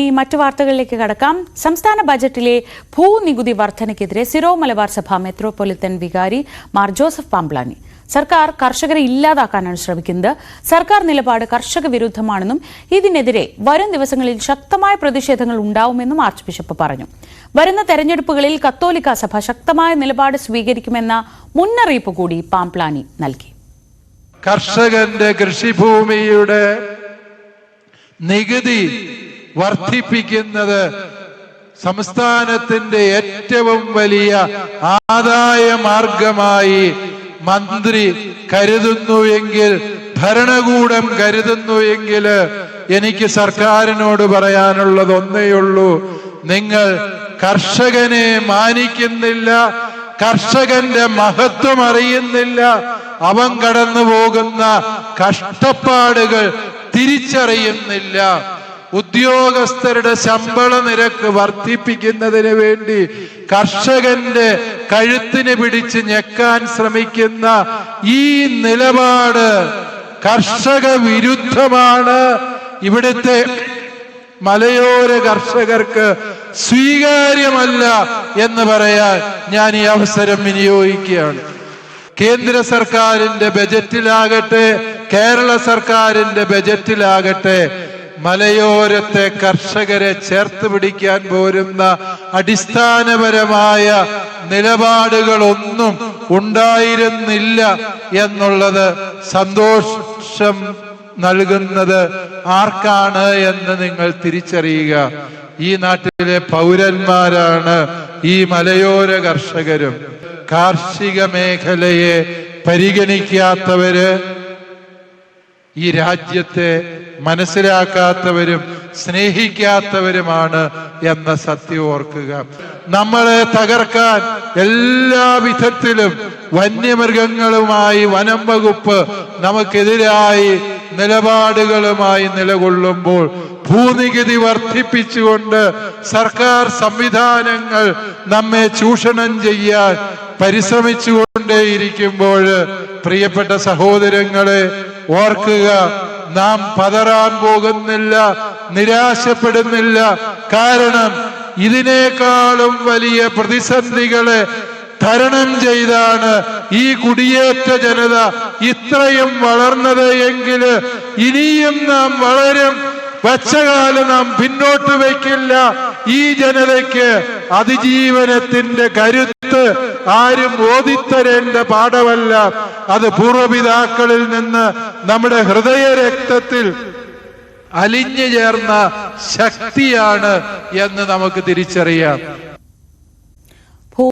ഇനി മറ്റു വാർത്തകളിലേക്ക് കടക്കാം. സംസ്ഥാന ബജറ്റിലെ ഭൂനികുതി വർധനയ്ക്കെതിരെ സിറോ മലബാർ സഭ മെത്രോപൊളിറ്റൻ വികാരി മാർ ജോസഫ് പാംപ്ലാനി. സർക്കാർ കർഷകരെ ഇല്ലാതാക്കാനാണ് ശ്രമിക്കുന്നത്. സർക്കാർ നിലപാട് കർഷക വിരുദ്ധമാണെന്നും ഇതിനെതിരെ വരും ദിവസങ്ങളിൽ ശക്തമായ പ്രതിഷേധങ്ങൾ ഉണ്ടാവുമെന്നും ആർച്ച് ബിഷപ്പ് പറഞ്ഞു. വരുന്ന തെരഞ്ഞെടുപ്പുകളിൽ കത്തോലിക്ക സഭ ശക്തമായ നിലപാട് സ്വീകരിക്കുമെന്ന മുന്നറിയിപ്പ് കൂടി പാംപ്ലാനി നൽകി. കർഷകന്റെ കൃഷിഭൂമിയുടെ നികുതി വർദ്ധിപ്പിക്കുന്നത് സംസ്ഥാനത്തിന്റെ ഏറ്റവും വലിയ ആദായ മാർഗമായി മന്ത്രി കരുതുന്നു എങ്കിൽ ഭരണകൂടം കരുതുന്നു എങ്കിൽ എനിക്ക് സർക്കാരിനോട് പറയാനുള്ളത് ഒന്നേയുള്ളൂ നിങ്ങൾ കർഷകനെ മാനിക്കുന്നില്ല കർഷകന്റെ മഹത്വം അറിയുന്നില്ല. അവൻ കടന്നു പോകുന്ന കഷ്ടപ്പാടുകൾ തിരിച്ചറിയുന്നില്ല. ഉദ്യോഗസ്ഥരുടെ ശമ്പള നിരക്ക് വർദ്ധിപ്പിക്കുന്നതിന് വേണ്ടി കർഷകന്റെ കഴുത്തിന് പിടിച്ച് ഞെക്കാൻ ശ്രമിക്കുന്ന ഈ നിലപാട് കർഷക വിരുദ്ധമാണ്. ഇവിടുത്തെ മലയോര കർഷകർക്ക് സ്വീകാര്യമല്ല എന്ന് പറയാൻ ഞാൻ ഈ അവസരം വിനിയോഗിക്കുകയാണ്. കേന്ദ്ര സർക്കാരിന്റെ ബജറ്റിലാകട്ടെ കേരള സർക്കാരിന്റെ ബജറ്റിലാകട്ടെ മലയോരത്തെ കർഷകരെ ചേർത്ത് പിടിക്കാൻ പോരുന്ന അടിസ്ഥാനപരമായ നിലപാടുകളൊന്നും ഉണ്ടായിരുന്നില്ല എന്നുള്ളത് സന്തോഷം നൽകുന്നത് ആർക്കാണ് എന്ന് നിങ്ങൾ തിരിച്ചറിയുക. ഈ നാട്ടിലെ പൗരന്മാരാണ് ഈ മലയോര കർഷകരും. കാർഷിക മേഖലയെ പരിഗണിക്കാത്തവര് ഈ രാജ്യത്തെ മനസ്സിലാക്കാത്തവരും സ്നേഹിക്കാത്തവരുമാണ് എന്ന സത്യം ഓർക്കുക. നമ്മളെ തകർക്കാൻ എല്ലാ വിധത്തിലും വന്യമൃഗങ്ങളുമായി വനം വകുപ്പ് നമുക്കെതിരായി നിലപാടുകളുമായി നിലകൊള്ളുമ്പോൾ ഭൂനികുതി വർദ്ധിപ്പിച്ചുകൊണ്ട് സർക്കാർ സംവിധാനങ്ങൾ നമ്മെ ചൂഷണം ചെയ്യാൻ പരിശ്രമിച്ചുകൊണ്ടേയിരിക്കുമ്പോൾ പ്രിയപ്പെട്ട സഹോദരങ്ങളെ ഓർക്കുക നാം പതറാൻ പോകുന്നില്ല നിരാശപ്പെടുന്നില്ല. കാരണം ഇതിനേക്കാളും വലിയ പ്രതിസന്ധികളെ തരണം ചെയ്താണ് ഈ കുടിയേറ്റ ജനത. ഇത്രയും വളർന്നത് എങ്കിൽ ഇനിയും നാം വളരും. വച്ചകാലം നാം പിന്നോട്ട് വയ്ക്കില്ല. ഈ ജനതയ്ക്ക് അതിജീവനത്തിന്റെ കരുത്ത് ആരും ഓതിത്തരേണ്ട പാഠമല്ല. അത് പൂർവപിതാക്കളിൽ നിന്ന് നമ്മുടെ ഹൃദയ രക്തത്തിൽ അലിഞ്ഞു ചേർന്ന ശക്തിയാണ് എന്ന് നമുക്ക് തിരിച്ചറിയാം.